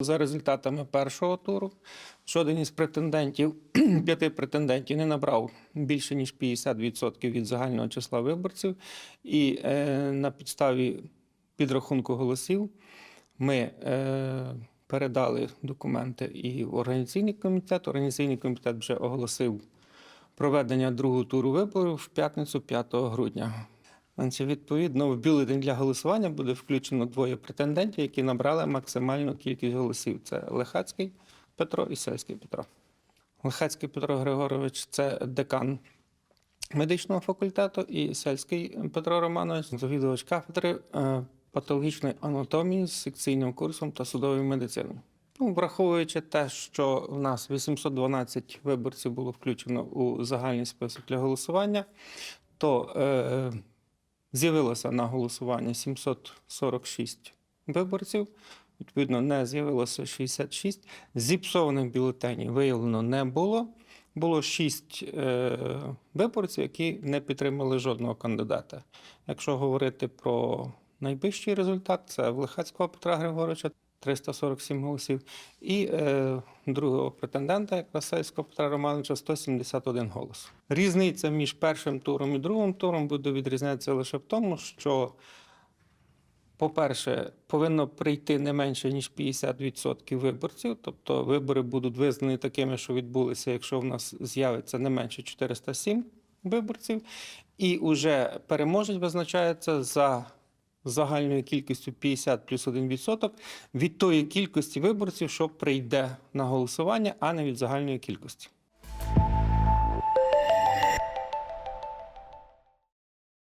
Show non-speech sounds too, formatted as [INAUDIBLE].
За результатами першого туру жоден із претендентів, [CLEARS THROAT] п'яти претендентів, не набрав більше ніж 50% від загального числа виборців. І е, на підставі підрахунку голосів ми е, передали документи і в організаційний комітет. Організаційний комітет вже оголосив проведення другого туру виборів в п'ятницю 5 грудня. Відповідно, в бюлетень для голосування буде включено двоє претендентів, які набрали максимальну кількість голосів. Це Лехацький Петро і Сельський Петро. Лехацький Петро Григорович це декан медичного факультету, і Сельський Петро Романович, завідувач кафедри е, патологічної анатомії з секційним курсом та судової медицини. Ну, враховуючи те, що в нас 812 виборців було включено у загальний список для голосування, то е, з'явилося на голосування 746 виборців. Відповідно, не з'явилося 66. Зіпсованих бюлетенів виявлено не було. Було 6 е, виборців, які не підтримали жодного кандидата. Якщо говорити про найвищий результат, це в Лихацького Петра Григоровича 347 голосів, і е, другого претендента, якраз Сельського Петра Романовича, 171 голос. Різниця між першим туром і другим туром буде відрізнятися лише в тому, що по-перше, повинно прийти не менше ніж 50% виборців, тобто вибори будуть визнані такими, що відбулися, якщо в нас з'явиться не менше 407 виборців, і уже переможець визначається за загальною кількістю 50 плюс 1% від тої кількості виборців, що прийде на голосування, а не від загальної кількості.